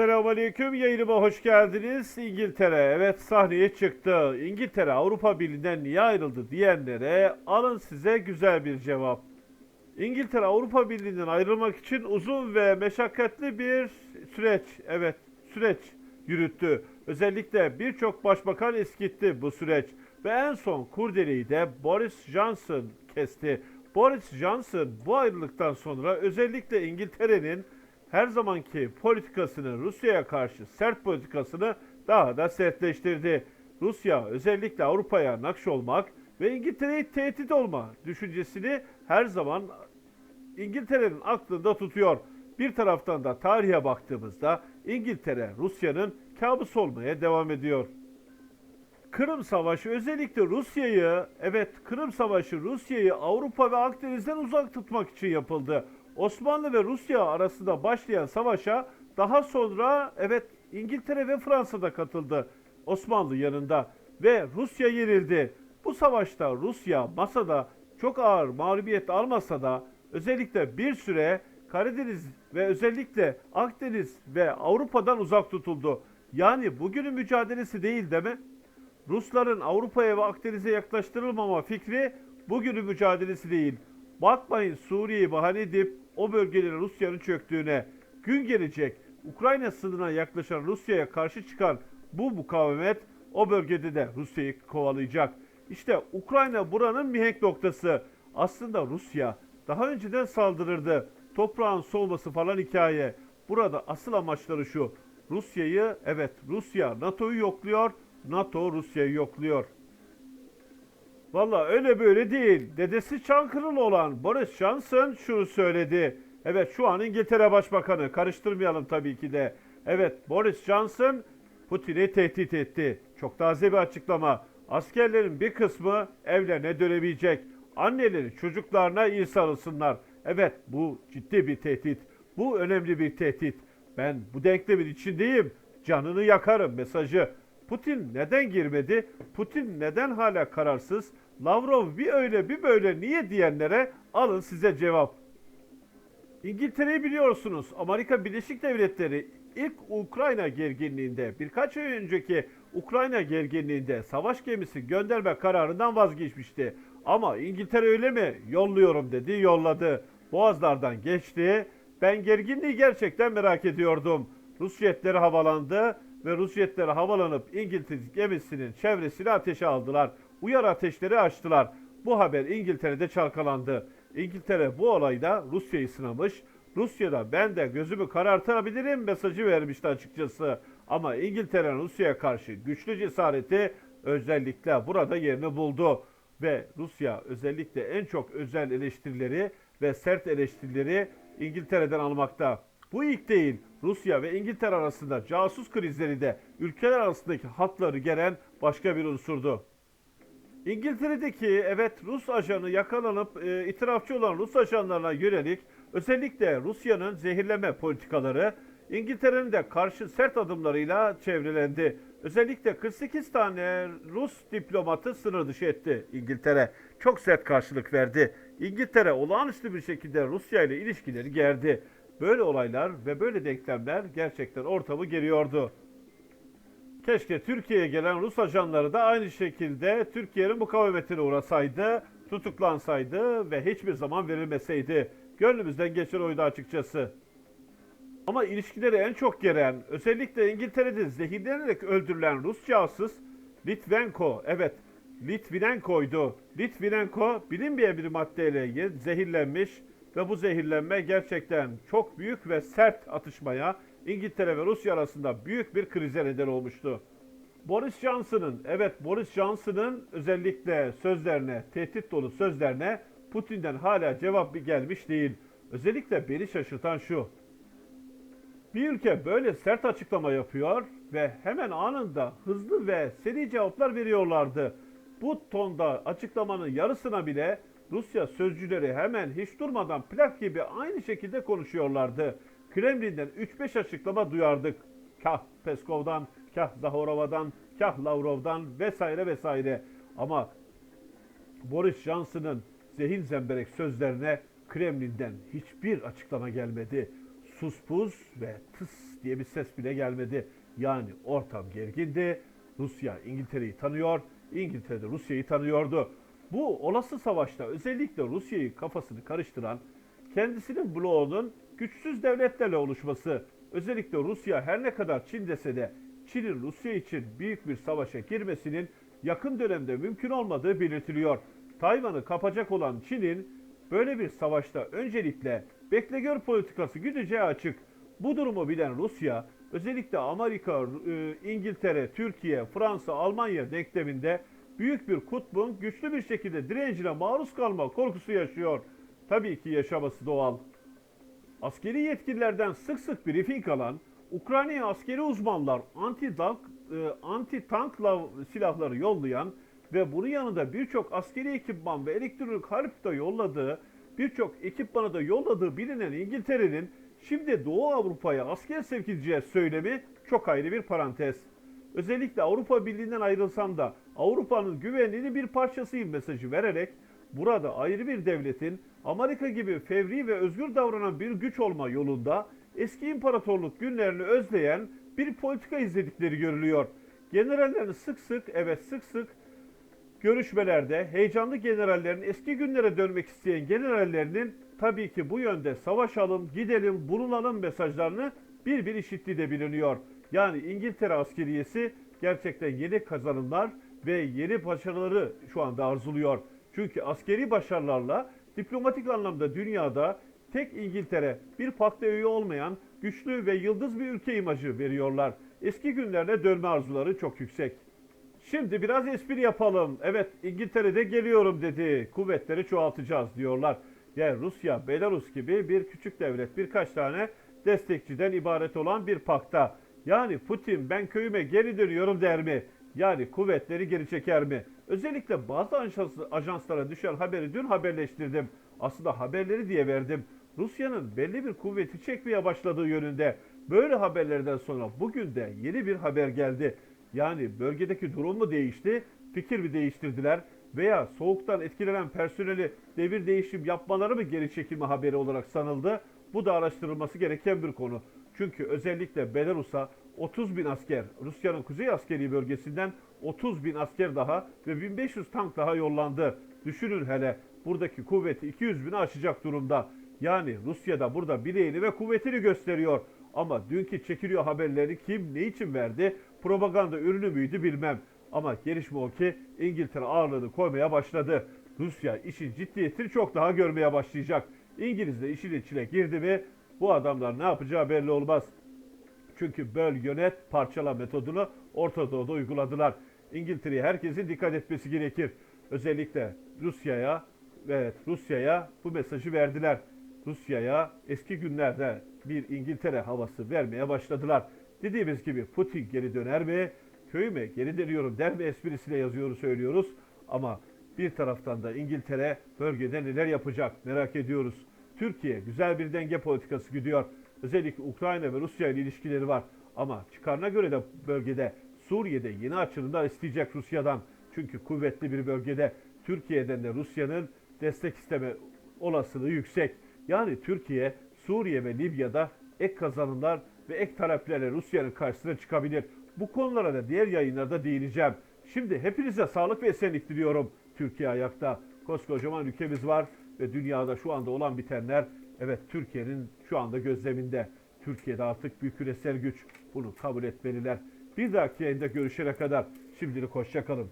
Esselamu Aleyküm yayınıma hoş geldiniz. İngiltere evet sahneye çıktı. İngiltere Avrupa Birliği'nden niye ayrıldı diyenlere alın size güzel bir cevap. İngiltere Avrupa Birliği'nden ayrılmak için uzun ve meşakkatli bir süreç, evet süreç yürüttü. Özellikle birçok başbakan eskitti bu süreç ve en son kurdeleyi de Boris Johnson kesti. Boris Johnson bu ayrılıktan sonra özellikle İngiltere'nin her zamanki politikasını Rusya'ya karşı sert politikasını daha da sertleştirdi. Rusya özellikle Avrupa'ya nakş olmak ve İngiltere'yi tehdit olma düşüncesini her zaman İngiltere'nin aklında tutuyor. Bir taraftan da tarihe baktığımızda İngiltere Rusya'nın kabusu olmaya devam ediyor. Kırım Savaşı özellikle Rusya'yı, evet Kırım Savaşı Rusya'yı Avrupa ve Akdeniz'den uzak tutmak için yapıldı. Osmanlı ve Rusya arasında başlayan savaşa daha sonra evet İngiltere ve Fransa da katıldı Osmanlı yanında ve Rusya yenildi. Bu savaşta Rusya masada çok ağır mağlubiyet almasa da özellikle bir süre Karadeniz ve özellikle Akdeniz ve Avrupa'dan uzak tutuldu. Yani bugünün mücadelesi değil değil mi? Rusların Avrupa'ya ve Akdeniz'e yaklaştırılmama fikri bugünün mücadelesi değil. Bakmayın Suriye'yi bahane edip o bölgelerin Rusya'nın çöktüğüne. Gün gelecek Ukrayna sınırına yaklaşan Rusya'ya karşı çıkan bu mukavemet o bölgede de Rusya'yı kovalayacak. İşte Ukrayna buranın mihenk noktası. Aslında Rusya daha önceden saldırırdı. Toprağın soğuması falan hikaye. Burada asıl amaçları şu. Rusya'yı evet Rusya NATO'yu yokluyor. NATO Rusya'yı yokluyor. Valla öyle böyle değil. Dedesi Çankırılı olan Boris Johnson şunu söyledi. Evet şu an İngiltere Başbakanı. Karıştırmayalım tabii ki de. Evet Boris Johnson Putin'i tehdit etti. Çok taze bir açıklama. Askerlerin bir kısmı evlerine dönebilecek. Anneleri çocuklarına iyi sarılsınlar. Evet bu ciddi bir tehdit. Bu önemli bir tehdit. Ben bu denklemin içindeyim. Canını yakarım mesajı. Putin neden girmedi? Putin neden hala kararsız? Lavrov bir öyle bir böyle niye diyenlere alın size cevap. İngiltere'yi biliyorsunuz. Amerika Birleşik Devletleri ilk Ukrayna gerginliğinde birkaç ay önceki Ukrayna gerginliğinde savaş gemisi gönderme kararından vazgeçmişti. Ama İngiltere öyle mi? Yolluyorum dedi, yolladı. Boğazlardan geçti. Ben gerginliği gerçekten merak ediyordum. Rus jetleri havalandı ve Rus jetleri havalanıp İngiltere gemisinin çevresini ateşe aldılar. Uyarı ateşleri açtılar. Bu haber İngiltere'de çalkalandı. İngiltere bu olayda Rusya'yı sınamış. Rusya'da ben de gözümü karartabilirim mesajı vermişti açıkçası. Ama İngiltere'nin Rusya'ya karşı güçlü cesareti özellikle burada yerini buldu. Ve Rusya özellikle en çok özel eleştirileri ve sert eleştirileri İngiltere'den almakta. Bu ilk değil. Rusya ve İngiltere arasında casus krizleri de ülkeler arasındaki hatları geren başka bir unsurdu. İngiltere'deki evet Rus ajanı yakalanıp e, itirafçı olan Rus ajanlarına yönelik özellikle Rusya'nın zehirleme politikaları İngiltere'nin de karşı sert adımlarıyla çevrelendi. Özellikle 48 tane Rus diplomatı sınır dışı etti İngiltere. Çok sert karşılık verdi. İngiltere olağanüstü bir şekilde Rusya ile ilişkileri gerdi. Böyle olaylar ve böyle denklemler gerçekten ortamı geriyordu. Keşke Türkiye'ye gelen Rus ajanları da aynı şekilde Türkiye'nin mukavemetine uğrasaydı, tutuklansaydı ve hiçbir zaman verilmeseydi. Gönlümüzden geçen oydu açıkçası. Ama ilişkileri en çok geren, özellikle İngiltere'de zehirlenerek öldürülen Rus casus Litvenko, evet Litvinenko'ydu. Litvinenko bilinmeyen bir maddeyle zehirlenmiş ve bu zehirlenme gerçekten çok büyük ve sert atışmaya İngiltere ve Rusya arasında büyük bir krize neden olmuştu. Boris Johnson'ın, evet Boris Johnson'ın özellikle sözlerine, tehdit dolu sözlerine Putin'den hala cevap bir gelmiş değil. Özellikle beni şaşırtan şu. Bir ülke böyle sert açıklama yapıyor ve hemen anında hızlı ve seri cevaplar veriyorlardı. Bu tonda açıklamanın yarısına bile Rusya sözcüleri hemen hiç durmadan plak gibi aynı şekilde konuşuyorlardı. Kremlin'den 3-5 açıklama duyardık. Kah Peskov'dan, kah Zahorova'dan, kah Lavrov'dan vesaire vesaire. Ama Boris Johnson'ın zehin zemberek sözlerine Kremlin'den hiçbir açıklama gelmedi. Sus puz ve tıs diye bir ses bile gelmedi. Yani ortam gergindi. Rusya İngiltere'yi tanıyor, İngiltere de Rusya'yı tanıyordu. Bu olası savaşta özellikle Rusya'yı kafasını karıştıran kendisinin bloğunun güçsüz devletlerle oluşması, özellikle Rusya her ne kadar Çin dese de Çin'in Rusya için büyük bir savaşa girmesinin yakın dönemde mümkün olmadığı belirtiliyor. Tayvan'ı kapacak olan Çin'in böyle bir savaşta öncelikle bekle gör politikası güdeceği açık. Bu durumu bilen Rusya özellikle Amerika, e, İngiltere, Türkiye, Fransa, Almanya denkleminde büyük bir kutbun güçlü bir şekilde direncine maruz kalma korkusu yaşıyor. Tabii ki yaşaması doğal. Askeri yetkililerden sık sık briefing alan, Ukrayna'ya askeri uzmanlar anti-tank e, silahları yollayan ve bunun yanında birçok askeri ekipman ve elektronik harp da yolladığı, birçok ekipmanı da yolladığı bilinen İngiltere'nin şimdi Doğu Avrupa'ya asker sevk edeceği söylemi çok ayrı bir parantez. Özellikle Avrupa Birliği'nden ayrılsam da Avrupa'nın güvenliğinin bir parçasıyım mesajı vererek burada ayrı bir devletin Amerika gibi fevri ve özgür davranan bir güç olma yolunda eski imparatorluk günlerini özleyen bir politika izledikleri görülüyor. Generallerin sık sık evet sık sık görüşmelerde heyecanlı generallerin eski günlere dönmek isteyen generallerinin tabii ki bu yönde savaşalım, gidelim, bululalım mesajlarını bir bir işittiği de biliniyor. Yani İngiltere askeriyesi gerçekten yeni kazanımlar ve yeni başarıları şu anda arzuluyor. Çünkü askeri başarılarla diplomatik anlamda dünyada tek İngiltere bir pakta üye olmayan güçlü ve yıldız bir ülke imajı veriyorlar. Eski günlerine dönme arzuları çok yüksek. Şimdi biraz espri yapalım. Evet İngiltere'de geliyorum dedi. Kuvvetleri çoğaltacağız diyorlar. Yani Rusya, Belarus gibi bir küçük devlet birkaç tane destekçiden ibaret olan bir pakta. Yani Putin ben köyüme geri dönüyorum der mi? Yani kuvvetleri geri çeker mi? Özellikle bazı ajans- ajanslara düşen haberi dün haberleştirdim. Aslında haberleri diye verdim. Rusya'nın belli bir kuvveti çekmeye başladığı yönünde. Böyle haberlerden sonra bugün de yeni bir haber geldi. Yani bölgedeki durum mu değişti, fikir mi değiştirdiler veya soğuktan etkilenen personeli devir değişim yapmaları mı geri çekilme haberi olarak sanıldı? Bu da araştırılması gereken bir konu. Çünkü özellikle Belarus'a 30 bin asker, Rusya'nın kuzey askeri bölgesinden 30 bin asker daha ve 1500 tank daha yollandı. Düşünün hele buradaki kuvveti 200 bini aşacak durumda. Yani Rusya da burada bileğini ve kuvvetini gösteriyor. Ama dünkü çekiliyor haberleri kim ne için verdi? Propaganda ürünü müydü bilmem. Ama gelişme o ki İngiltere ağırlığını koymaya başladı. Rusya işin ciddiyetini çok daha görmeye başlayacak. İngiliz de işin içine girdi mi bu adamlar ne yapacağı belli olmaz. Çünkü böl yönet parçala metodunu Orta Doğu'da uyguladılar. İngiltere'ye herkesin dikkat etmesi gerekir. Özellikle Rusya'ya evet Rusya'ya bu mesajı verdiler. Rusya'ya eski günlerde bir İngiltere havası vermeye başladılar. Dediğimiz gibi Putin geri döner mi? Köyüme geri dönüyorum der mi esprisiyle yazıyoruz söylüyoruz. Ama bir taraftan da İngiltere bölgede neler yapacak merak ediyoruz. Türkiye güzel bir denge politikası gidiyor. Özellikle Ukrayna ve Rusya ile ilişkileri var. Ama çıkarına göre de bölgede Suriye'de yeni açılımlar isteyecek Rusya'dan. Çünkü kuvvetli bir bölgede Türkiye'den de Rusya'nın destek isteme olasılığı yüksek. Yani Türkiye, Suriye ve Libya'da ek kazanımlar ve ek taleplerle Rusya'nın karşısına çıkabilir. Bu konulara da diğer yayınlarda değineceğim. Şimdi hepinize sağlık ve esenlik diliyorum. Türkiye ayakta. Koskocaman ülkemiz var ve dünyada şu anda olan bitenler evet Türkiye'nin şu anda gözleminde. Türkiye'de artık bir küresel güç. Bunu kabul etmeliler. Bir dahaki yayında görüşene kadar şimdilik hoşçakalın.